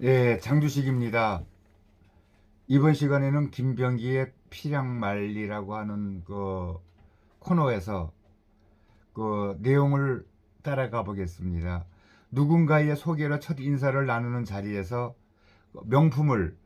예, 장주식입니다. 이번 시간에는 김병기의 피량말리라고 하는 그 코너에서 그 내용을 따라가 보겠습니다. 누군가의 소개로 첫 인사를 나누는 자리에서 명품을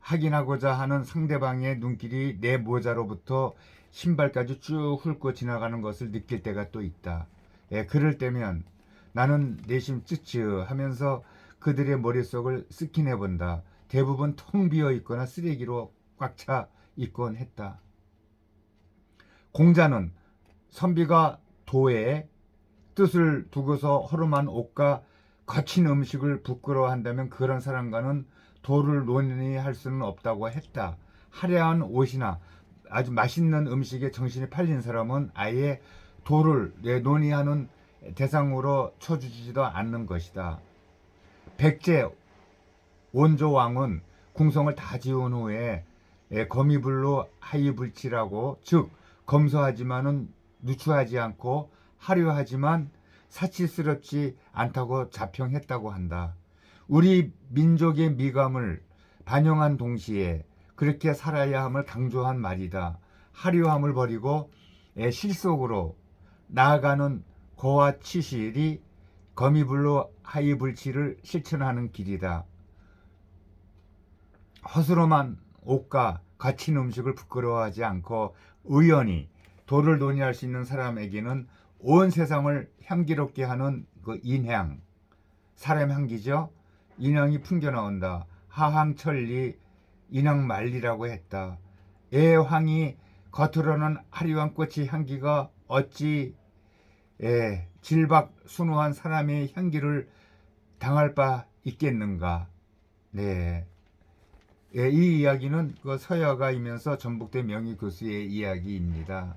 확인하고자 하는 상대방의 눈길이 내 모자로부터 신발까지 쭉 훑고 지나가는 것을 느낄 때가 또 있다. 예, 그럴 때면 나는 내심 찌찌하면서 그들의 머릿속을 스킨해 본다. 대부분 텅 비어 있거나 쓰레기로 꽉 차 있곤 했다. 공자는 선비가 도에 뜻을 두고서 허름한 옷과 거친 음식을 부끄러워한다면 그런 사람과는 도를 논의할 수는 없다고 했다. 화려한 옷이나 아주 맛있는 음식에 정신이 팔린 사람은 아예 도를 내 논의하는 대상으로 쳐주지도 않는 것이다. 백제 원조 왕은 궁성을 다 지은 후에 예, 거미불로 하이불치라고 즉 검소하지만은 누추하지 않고 화려하지만 사치스럽지 않다고 자평했다고 한다. 우리 민족의 미감을 반영한 동시에 그렇게 살아야 함을 강조한 말이다. 화려함을 버리고 예, 실속으로 나아가는 고와 치실이 거미불로 하이불치를 실천하는 길이다. 허스름한 옷과 거친 음식을 부끄러워하지 않고 의연히 도를 논의할 수 있는 사람에게는 온 세상을 향기롭게 하는 그 인향, 사람 향기죠. 인향이 풍겨 나온다. 하항천리 인향만리라고 했다. 애황이 겉으로는 화려한 꽃의 향기가 어찌 예, 질박 순우한 사람의 향기를 당할 바 있겠는가? 네. 예, 이 이야기는 그 서야가이면서 전북대 명의 교수의 이야기입니다.